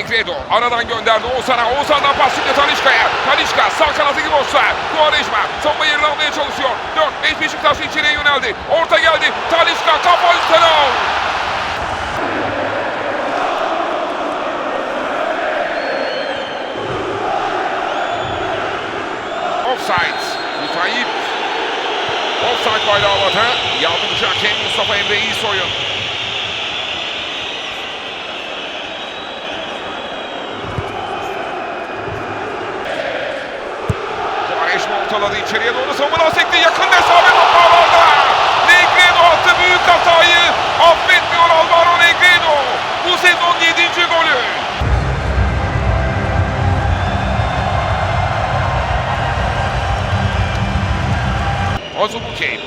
Negredo aradan gönderdi Oğuzhan'a. Oğuzhan'dan pas şimdi Talişka'ya. Talişka sağ kanatı gibi olsa. Quaresma savunma yerini almaya çalışıyor. 4-5 Beşiktaş içeriye yöneldi. Orta geldi. Talişka kafa üstten al. Offside. Müteahhit. Offside bayrağı havada. Yardımcı hakem Mustafa Emre. Quaresma ortaladı içeriye doğru savunma sekti. Yakın mesafe top ağlarda. Negredo attı büyük hatayı. Affetmiyor Alvaro Negredo. Bu sezon 7. golü. Azubuke.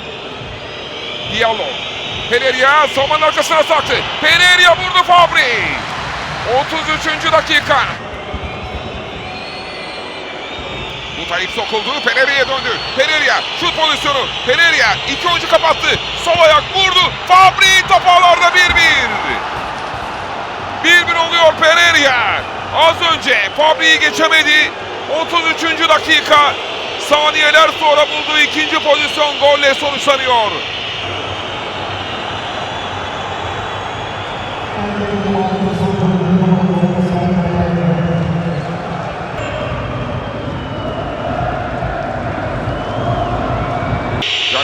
Diallo. Pereira savunmanın arkasına saktı. Pereira vurdu Fabri. 33. dakika. Mutayip sokuldu. Pereira'ya döndü. Pereira şut pozisyonu. Pereira iki oyuncu kapattı. Sol ayak vurdu. Fabri top ağlarda 1-1. 1-1 oluyor Pereira. Az önce Fabri'yi geçemedi. 33. dakika. Saniyeler sonra bulduğu ikinci pozisyon golle sonuçlanıyor.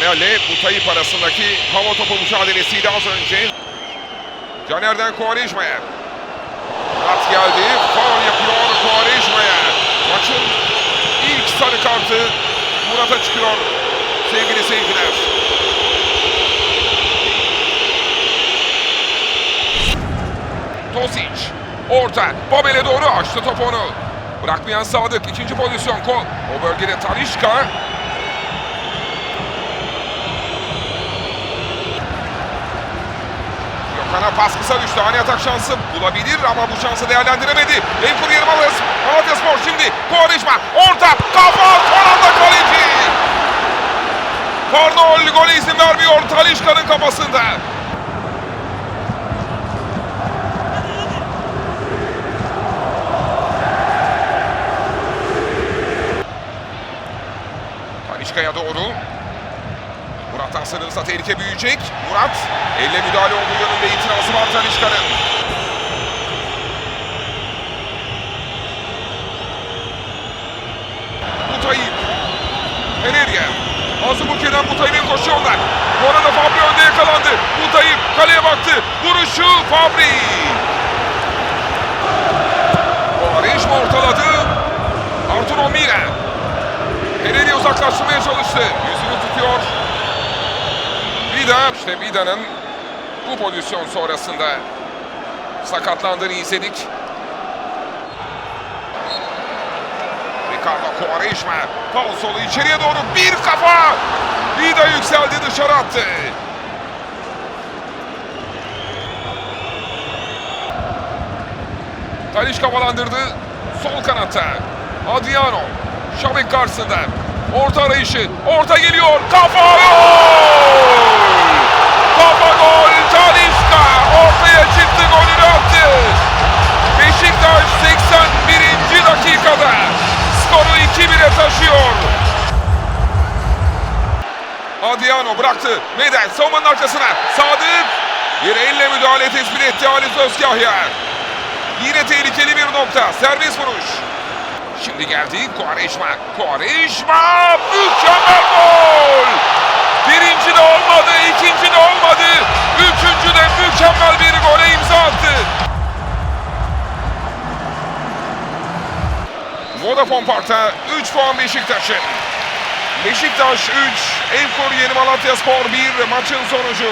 Caner'le Mutayip arasındaki hava topu mücadelesiydi az önce. Caner'den Quaresma'ya. Murat geldi. Faul yapıyor Quaresma'ya. Maçın ilk sarı kartı Murat'a çıkıyor sevgili seyirciler. Tosic. Orta. Babel'e doğru açtı topu onu. Bırakmayan Sadık. ikinci pozisyon. Kol. O bölgede Talişka. Gökhan'a pas kısa düştü. Ani atak şansı bulabilir ama bu şansı değerlendiremedi. Enkur yeri Malatya, Spor şimdi. Kovarejma orta kafa son anda kaleci. Farnol gole izin vermiyor Talişka'nın kafasında. Talişka'ya doğru. Murat sınırsa tehlike büyüyecek. Murat elle müdahale olduğu yönünde itirazı var Talişka'nın. Mutayip. Pereira. Azubuke'den Mutayip'in koşuyorlar. Bu arada Fabri önde yakalandı. Mutayip kaleye baktı. Vuruşu Fabri. Quaresma ortaladı. Arturo Mira. Pereira uzaklaştırmaya çalıştı. Yüzünü tutuyor. Vida, işte Vida'nın bu pozisyon sonrasında sakatlandığını izledik. Ricardo Quaresma, Paul solu içeriye doğru bir kafa. Vida yükseldi dışarı attı. Taliş kafalandırdı. Sol kanatta. Adriano. Şabek karşısında. Orta arayışı. Orta geliyor. Kafa gol! Kafa gol. Talişka ortaya çıktı. Golünü attı. Beşiktaş 81. dakikada skoru 2-1'e taşıyor. Adriano bıraktı. Medel savunmanın arkasına. Sadık bir elle müdahale tespit etti Halis Özkahya. Yine tehlikeli bir nokta. Serbest vuruş. Şimdi geldi Quaresma. Quaresma mükemmel gol. Birinci de olmadı, ikinci de olmadı. Üçüncü de mükemmel bir gole imza attı. Vodafone Park'ta 3 puan Beşiktaş'ın. Beşiktaş 3, Evkor Yeni Malatya Spor 1 maçın sonucu.